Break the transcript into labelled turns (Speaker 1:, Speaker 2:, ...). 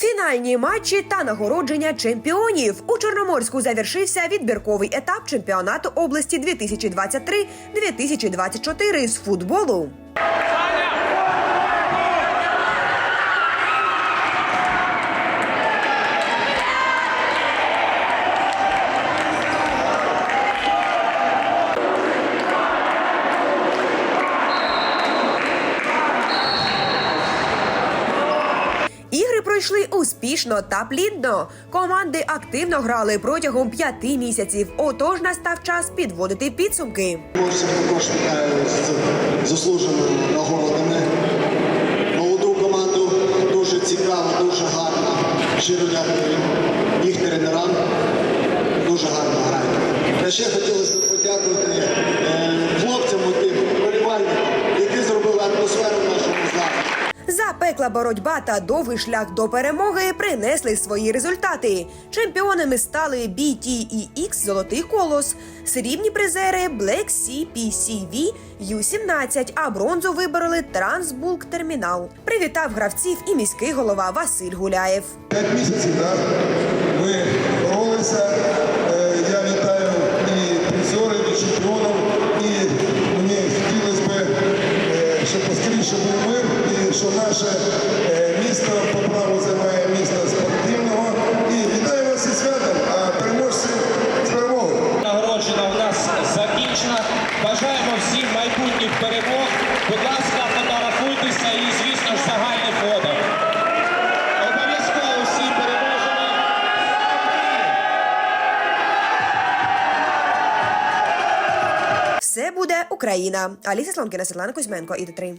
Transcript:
Speaker 1: Фінальні матчі та нагородження чемпіонів у Чорноморську завершився відбірковий етап чемпіонату області 2023-2024 з футболу. Пройшли успішно та плідно. Команди активно грали протягом п'яти місяців. Отож настав час підводити підсумки.
Speaker 2: Хлопців також вітаю з заслуженими нагородами. Молоду команду дуже цікаво, дуже гарно. Щиро дякую їх тренерам. Дуже гарно грають.
Speaker 1: Запекла боротьба та довгий шлях до перемоги принесли свої результати. Чемпіонами стали BTEX Золотий колос, срібні призери Black Sea PCV U17, а бронзу вибороли Трансбулк Термінал. Привітав гравців і міський голова Василь Гуляєв.
Speaker 3: П'ять місяців, так? Ми боролися. Е, Я вітаю і призерів, і мені хотілося б, е, щоб поскоріше мир, що наше е, місто по праву займає місто спортивного. І вітаю вас із святом, а переможці з перемогою.
Speaker 4: Нагороджена у нас закінчена. Бажаємо всім майбутніх перемог. Будь ласка, фотографуйтеся і, звісно ж, загальне фото. Обов'язково всі переможемо.
Speaker 1: Все буде Україна. Аліса Слонкіна, Світлана Кузьменко і Д3.